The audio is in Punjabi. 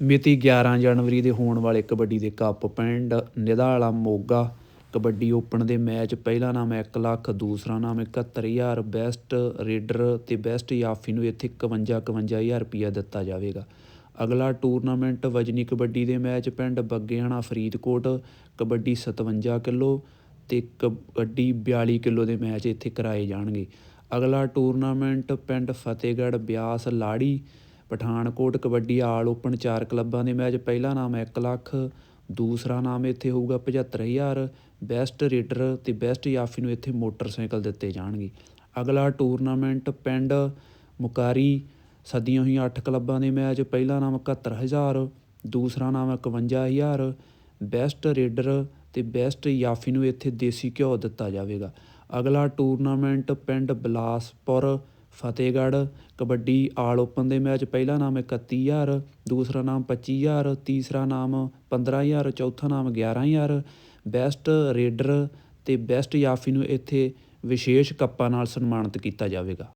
ਮਿਤੀ 11 ਜਨਵਰੀ ਦੇ ਹੋਣ ਵਾਲੇ ਕਬੱਡੀ ਦੇ ਕੱਪ ਪਿੰਡ ਨਿਧਾਲਾ ਮੋਗਾ ਕਬੱਡੀ ਓਪਨ ਦੇ ਮੈਚ, ਪਹਿਲਾ ਨਾਮ 1 ਲੱਖ, ਦੂਸਰਾ ਨਾਮ 71000 ਬੈਸਟ ਰੇਡਰ ਤੇ ਬੈਸਟ ਯਾਫੀ ਨੂੰ ਇੱਥੇ 51 51000 ਰੁਪਇਆ ਦਿੱਤਾ ਜਾਵੇਗਾ। ਅਗਲਾ ਟੂਰਨਾਮੈਂਟ ਵਜਨੀ ਕਬੱਡੀ ਦੇ ਮੈਚ ਪਿੰਡ ਬੱਗੇਹਾਣਾ, ਫਰੀਦਕੋਟ, ਕਬੱਡੀ 57 ਕਿਲੋ ਤੇ ਕਬੱਡੀ 42 ਕਿਲੋ ਦੇ ਮੈਚ ਇੱਥੇ ਕਰਾਏ ਜਾਣਗੇ। ਅਗਲਾ ਟੂਰਨਾਮੈਂਟ ਪਿੰਡ ਫਤਿਹਗੜ੍ਹ ਬਿਆਸ ਲਾੜੀ ਪਠਾਨਕੋਟ, ਕਬੱਡੀ, ਆਲ ਓਪਨ ਚਾਰ ਕਲੱਬਾਂ ਦੇ ਮੈਚ, ਪਹਿਲਾ ਨਾਮ 1 ਲੱਖ, ਦੂਸਰਾ ਨਾਮ ਇੱਥੇ ਹੋਊਗਾ 75000 ਬੈਸਟ ਰੇਡਰ ਤੇ ਬੈਸਟ ਯਾਫੀ ਨੂੰ ਇੱਥੇ ਮੋਟਰਸਾਈਕਲ ਦਿੱਤੇ ਜਾਣਗੇ। ਅਗਲਾ ਟੂਰਨਾਮੈਂਟ ਪਿੰਡ ਮੁਕਾਰੀ, ਸਦੀਆਂ ਹੋਈਆਂ 8 ਕਲੱਬਾਂ ਦੇ ਮੈਚ, ਪਹਿਲਾ ਨਾਮ 71000 ਦੂਸਰਾ ਨਾਮ 51000 ਬੈਸਟ ਰੇਡਰ ਤੇ ਬੈਸਟ ਯਾਫੀ ਨੂੰ ਇੱਥੇ ਦੇਸੀ ਘਿਓ ਦਿੱਤਾ ਜਾਵੇਗਾ। ਅਗਲਾ ਟੂਰਨਾਮੈਂਟ ਪਿੰਡ ਬਲਾਸਪੁਰ ਫਤਿਹਗੜ੍ਹ, ਕਬੱਡੀ ਆਲ ਓਪਨ ਦੇ ਮੈਚ, ਪਹਿਲਾ ਨਾਮ ਇਕੱਤੀ ਹਜ਼ਾਰ, ਦੂਸਰਾ ਨਾਮ ਪੱਚੀ ਹਜ਼ਾਰ, ਤੀਸਰਾ ਨਾਮ 15000 ਚੌਥਾ ਨਾਮ 11000 ਬੈਸਟ ਰੇਡਰ ਅਤੇ ਬੈਸਟ ਯਾਫੀ ਨੂੰ ਇੱਥੇ ਵਿਸ਼ੇਸ਼ ਕੱਪਾਂ ਨਾਲ ਸਨਮਾਨਿਤ ਕੀਤਾ ਜਾਵੇਗਾ।